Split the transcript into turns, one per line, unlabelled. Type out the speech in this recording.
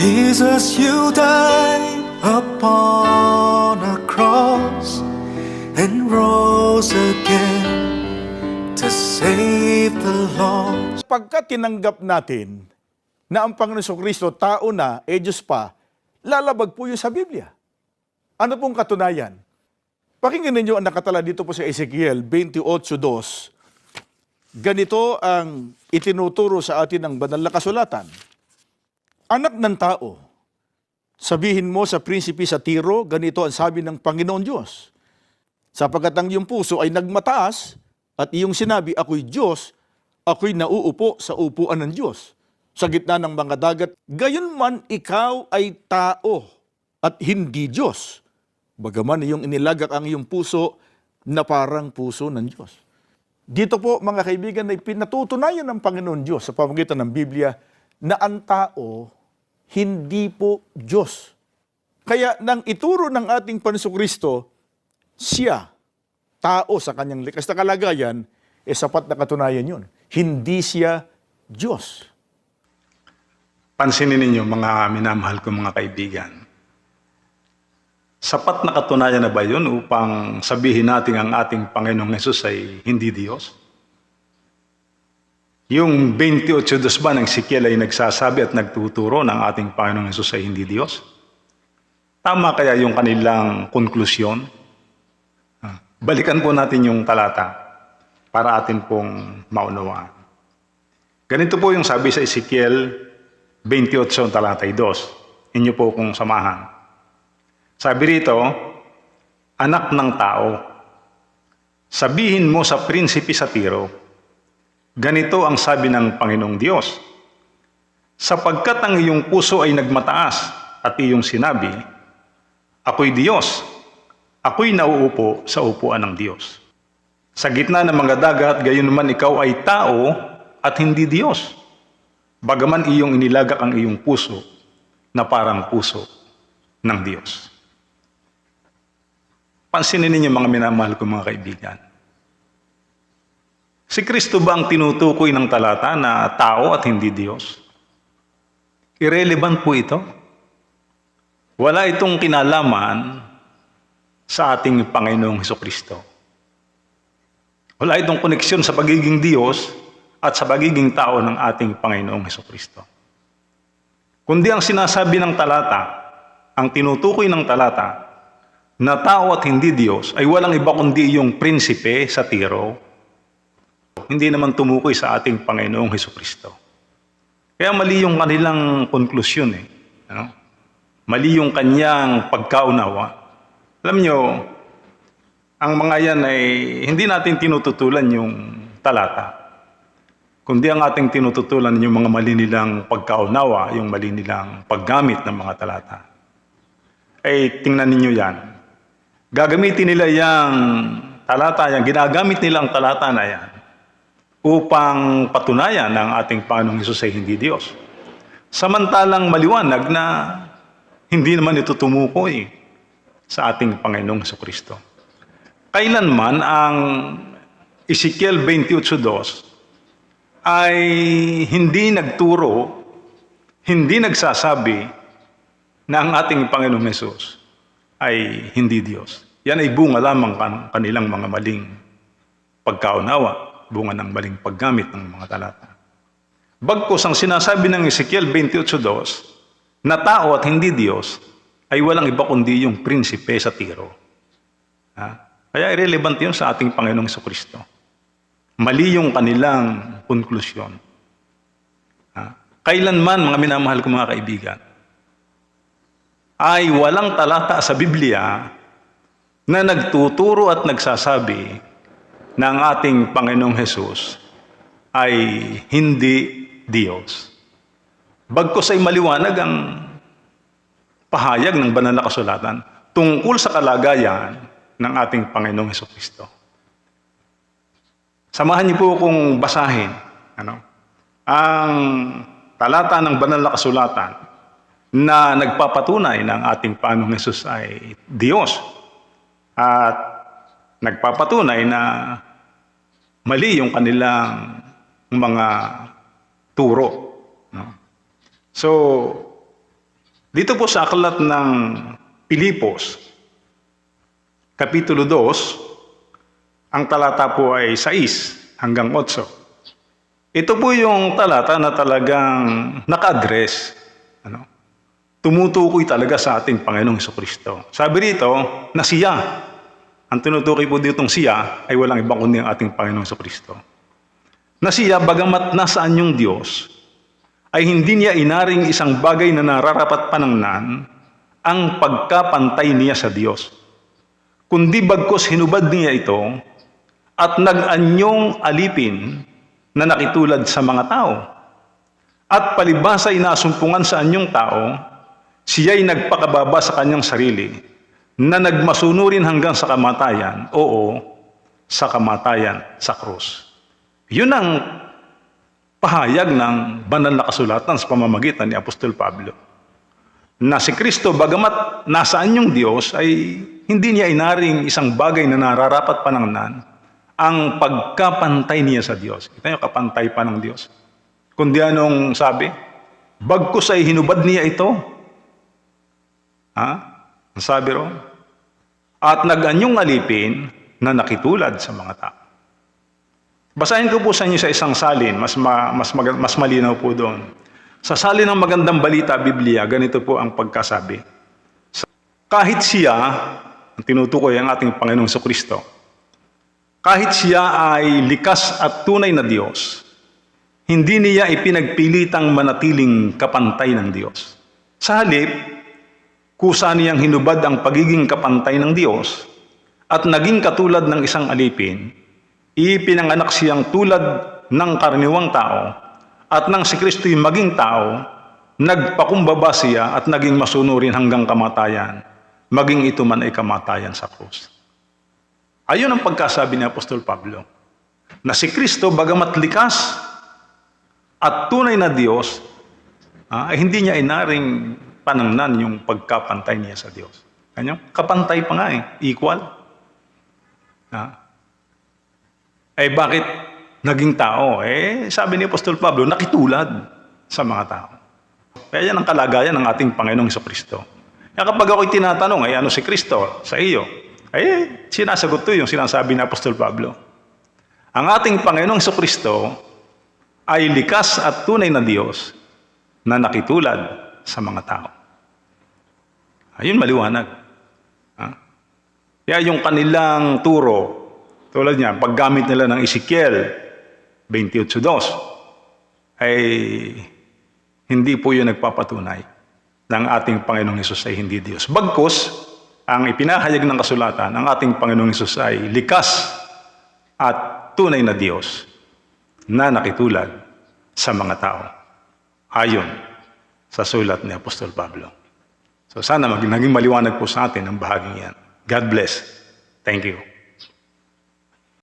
Jesus, you died upon a cross and rose again to save the lost.
Pagka tinanggap natin na ang Panginoon Kristo, tao na, e Diyos pa, lalabag po yun sa Biblia. Ano pong katunayan? Pakinggan ninyo ang nakatala dito po sa Ezekiel 28.2. Ganito ang itinuturo sa atin ng banal na kasulatan. Anak ng tao, sabihin mo sa prinsipe sa Tiro, ganito ang sabi ng Panginoon Diyos. Sapagkat ang iyong puso ay nagmataas at iyong sinabi, ako'y Diyos, ako'y nauupo sa upuan ng Diyos sa gitna ng mga dagat. Gayon man ikaw ay tao at hindi Diyos. Bagaman iyong inilagak ang iyong puso na parang puso ng Diyos. Dito po mga kaibigan ay pinatutunayan ng Panginoon Diyos sa pamamagitan ng Biblia na ang tao hindi po Diyos. Kaya nang ituro ng ating Panginoon Kristo, siya, tao sa kanyang likas na kalagayan, eh sapat na katunayan yun. Hindi siya Diyos.
Pansinin ninyo mga minamahal ko mga kaibigan. Sapat na katunayan na ba yun upang sabihin natin ang ating Panginoong Yesus ay hindi Diyos? Yung 28 dos ba ng Ezekiel ay nagsasabi at nagtuturo ng ating Panginoong Yesus ay hindi Diyos? Tama kaya yung kanilang konklusyon? Ah, Balikan po natin yung talata para atin pong maunawaan. Ganito po yung sabi sa Ezekiel 28 talata 2. Inyo po kung samahan. Sabi rito, Anak ng tao, sabihin mo sa prinsipe sa Tiro, ganito ang sabi ng Panginoong Diyos, sapagkat ang iyong puso ay nagmataas at iyong sinabi, Ako'y Diyos, ako'y nauupo sa upuan ng Diyos. Sa gitna ng mga dagat, gayon naman ikaw ay tao at hindi Diyos. Bagaman iyong inilagak ang iyong puso na parang puso ng Diyos. Pansinin ninyo mga minamahal ko mga kaibigan. Si Kristo ba ang tinutukoy ng talata na tao at hindi Diyos? Irrelevant po ito. Wala itong kinalaman sa ating Panginoong Heso Kristo. Wala itong koneksyon sa pagiging Diyos at sa pagiging tao ng ating Panginoong Heso Kristo. Kundi ang sinasabi ng talata, ang tinutukoy ng talata, na tao at hindi Diyos ay walang iba kundi yung prinsipe sa Tiro, hindi naman tumukoy sa ating Panginoong Heso Kristo. Kaya mali yung kanilang konklusyon eh. Ano? Mali yung kanyang pagkaunawa. Alam nyo, ang mga yan ay hindi natin tinututulan yung talata. Kundi ang ating tinututulan yung mga mali nilang pagkaunawa, yung mali nilang paggamit ng mga talata. Ay tingnan ninyo yan. Gagamitin nila yung talata yan, ginagamit nila ang talata na yan upang patunayan ng ating Panginoong Hesus ay hindi Diyos. Samantalang maliwanag na hindi naman ito tumukoy sa ating Panginoong Hesus Kristo. Kailanman ang Ezekiel 28.2 ay hindi nagturo, hindi nagsasabi na ang ating Panginoong Hesus ay hindi Diyos. Yan ay bunga lamang kan kanilang mga maling pagkaunawa, bunga ng maling paggamit ng mga talata. Bagkus ang sinasabi ng Ezekiel 28.2 na tao at hindi Diyos ay walang iba kundi yung prinsipe sa tiro. Ha? Kaya irrelevant yun sa ating Panginoong Kristo. Mali yung kanilang konklusyon. Ha? Kailanman, mga minamahal ko mga kaibigan, ay walang talata sa Biblia na nagtuturo at nagsasabi ang ating Panginoong Hesus ay hindi Diyos. Bagkos ay maliwanag ang pahayag ng banal na kasulatan tungkol sa kalagayan ng ating Panginoong Heso Kristo. Samahan niyo po kung basahin ano, ang talata ng banal na kasulatan na nagpapatunay ng ating Panginoong Hesus ay Diyos at nagpapatunay na mali yung kanilang mga turo. No? So, Dito po sa aklat ng Pilipos, Kapitulo 2, ang talata po ay 6 hanggang 8. Ito po yung talata na talagang naka-address. Ano? Tumutukoy talaga sa ating Panginoong Kristo. Sabi rito na siya, ang tinutukoy po ditong siya ay walang ibang kundi ang ating Panginoong Heso Kristo. Na siya, bagamat nasaan yung Diyos, ay hindi niya inaring isang bagay na nararapat panangnan ang pagkapantay niya sa Diyos. Kundi bagkos hinubad niya ito at nag-anyong alipin na nakitulad sa mga tao. At palibasa inasumpungan sa anyong tao, siya'y nagpakababa sa kanyang sarili na nagmasunurin hanggang sa kamatayan, oo, sa kamatayan sa krus. Yun ang pahayag ng banal na kasulatan sa pamamagitan ni Apostol Pablo. Na si Kristo, bagamat nasaan yung Diyos, ay hindi niya inaring isang bagay na nararapat panangnan ang pagkapantay niya sa Diyos. Kita niyo, kapantay pa ng Diyos. Kundi anong sabi? Bagkus ay hinubad niya ito. Ha? Ang sabi ro? At nag-anyong alipin na nakitulad sa mga tao. Basahin ko po sa inyo sa isang salin, mas, ma, mas, mag, mas malinaw po doon. Sa salin ng magandang balita, Biblia, ganito po ang pagkasabi. Kahit siya, ang tinutukoy ang ating Panginoong Kristo, kahit siya ay likas at tunay na Diyos, hindi niya ipinagpilitang manatiling kapantay ng Diyos. Sa halip, kusa niyang hinubad ang pagiging kapantay ng Diyos at naging katulad ng isang alipin, ipinanganak siyang tulad ng karaniwang tao at nang si Kristo'y maging tao, nagpakumbaba siya at naging masunurin hanggang kamatayan, maging ito man ay kamatayan sa krus. Ayun ang pagkasabi ni Apostol Pablo, na si Kristo bagamat likas at tunay na Diyos, ah, hindi niya inaring panangnan yung pagkapantay niya sa Diyos. Kanyang kapantay pa nga eh, equal. Ah. Eh bakit naging tao? Eh sabi ni Apostol Pablo, nakitulad sa mga tao. Kaya yan ang kalagayan ng ating Panginoong Kristo. Kaya kapag ako'y tinatanong, ay ano si Kristo sa iyo? Eh, sinasagot to yung sinasabi ni Apostol Pablo. Ang ating Panginoong Kristo ay likas at tunay na Diyos na nakitulad sa mga tao. Ayun, maliwanag. Ha? Kaya yung kanilang turo, tulad niya, paggamit nila ng Ezekiel 28.2, ay hindi po yun nagpapatunay ng ating Panginoong Hesus ay hindi Diyos. Bagkus, ang ipinahayag ng kasulatan, ang ating Panginoong Hesus ay likas at tunay na Diyos na nakitulad sa mga tao. Ayon sa sulat ni Apostol Pablo. So sana maging maliwanag po sa atin ang bahaging yan. God bless. Thank you.